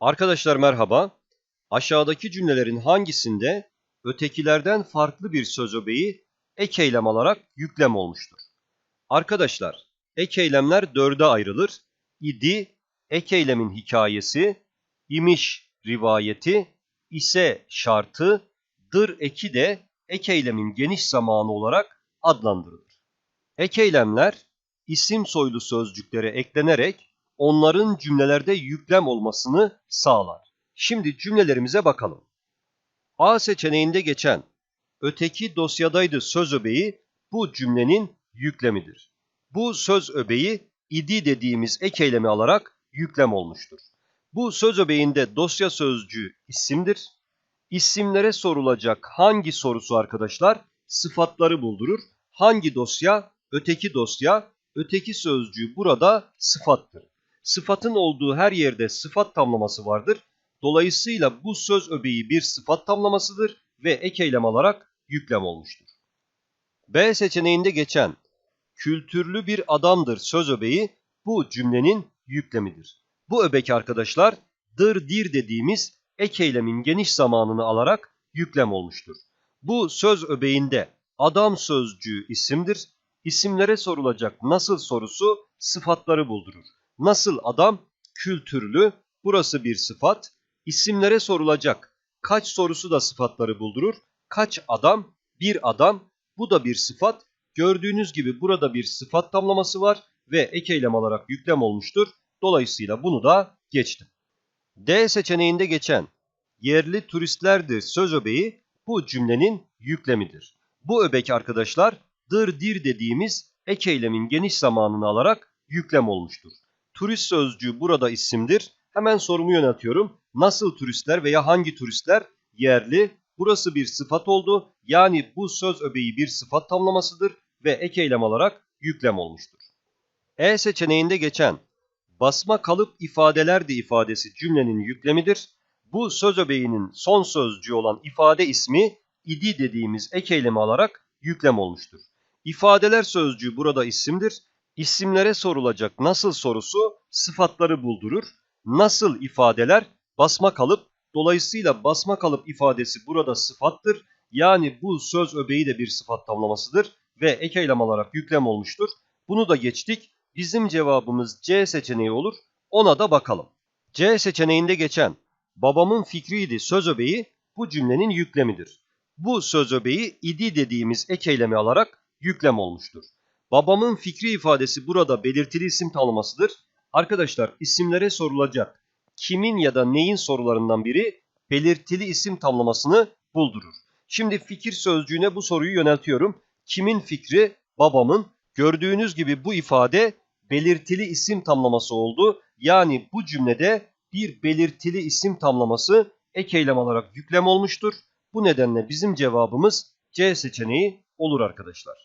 Arkadaşlar merhaba. Aşağıdaki cümlelerin hangisinde ötekilerden farklı bir söz öbeği ek eylem alarak yüklem olmuştur? Arkadaşlar, ek eylemler dörde ayrılır. İdi, ek eylemin hikayesi, imiş rivayeti, ise şartı, dır eki de ek eylemin geniş zamanı olarak adlandırılır. Ek eylemler isim soylu sözcüklere eklenerek onların cümlelerde yüklem olmasını sağlar. Şimdi cümlelerimize bakalım. A seçeneğinde geçen öteki dosyadaydı söz öbeği bu cümlenin yüklemidir. Bu söz öbeği idi dediğimiz ek eylemi alarak yüklem olmuştur. Bu söz öbeğinde dosya sözcüğü isimdir. İsimlere sorulacak hangi sorusu arkadaşlar? Sıfatları buldurur. Hangi dosya? Öteki dosya. Öteki sözcüğü burada sıfattır. Sıfatın olduğu her yerde sıfat tamlaması vardır. Dolayısıyla bu söz öbeği bir sıfat tamlamasıdır ve ek eylem alarak yüklem olmuştur. B seçeneğinde geçen kültürlü bir adamdır söz öbeği bu cümlenin yüklemidir. Bu öbek arkadaşlar dır dir dediğimiz ek eylemin geniş zamanını alarak yüklem olmuştur. Bu söz öbeğinde adam sözcüğü isimdir. İsimlere sorulacak nasıl sorusu sıfatları buldurur. Nasıl adam? Kültürlü. Burası bir sıfat. İsimlere sorulacak kaç sorusu da sıfatları buldurur. Kaç adam? Bir adam. Bu da bir sıfat. Gördüğünüz gibi burada bir sıfat tamlaması var ve ek eylem alarak yüklem olmuştur. Dolayısıyla bunu da geçtim. D seçeneğinde geçen yerli turistlerdir söz öbeği bu cümlenin yüklemidir. Bu öbek arkadaşlar dır dir dediğimiz ek eylemin geniş zamanını alarak yüklem olmuştur. Turist sözcüğü burada isimdir. Hemen sorumu yöneltiyorum. Nasıl turistler veya hangi turistler? Yerli. Burası bir sıfat oldu. Yani bu söz öbeği bir sıfat tamlamasıdır ve ek eylem alarak yüklem olmuştur. E seçeneğinde geçen basma kalıp ifadelerdi ifadesi cümlenin yüklemidir. Bu söz öbeğinin son sözcüğü olan ifade ismi idi dediğimiz ek eylemi alarak yüklem olmuştur. İfadeler sözcüğü burada isimdir. İsimlere sorulacak nasıl sorusu sıfatları buldurur. Nasıl ifadeler basma kalıp dolayısıyla basma kalıp ifadesi burada sıfattır. Yani bu söz öbeği de bir sıfat tamlamasıdır ve ek eylem alarak yüklem olmuştur. Bunu da geçtik. Bizim cevabımız C seçeneği olur. Ona da bakalım. C seçeneğinde geçen babamın fikriydi söz öbeği bu cümlenin yüklemidir. Bu söz öbeği idi dediğimiz ek eylemi alarak yüklem olmuştur. Babamın fikri ifadesi burada belirtili isim tanımlasıdır. Arkadaşlar isimlere sorulacak kimin ya da neyin sorularından biri belirtili isim tamlamasını buldurur. Şimdi fikir sözcüğüne bu soruyu yöneltiyorum. Kimin fikri? Babamın. Gördüğünüz gibi bu ifade belirtili isim tamlaması oldu. Yani bu cümlede bir belirtili isim tamlaması ek eylem olarak yüklem olmuştur. Bu nedenle bizim cevabımız C seçeneği olur arkadaşlar.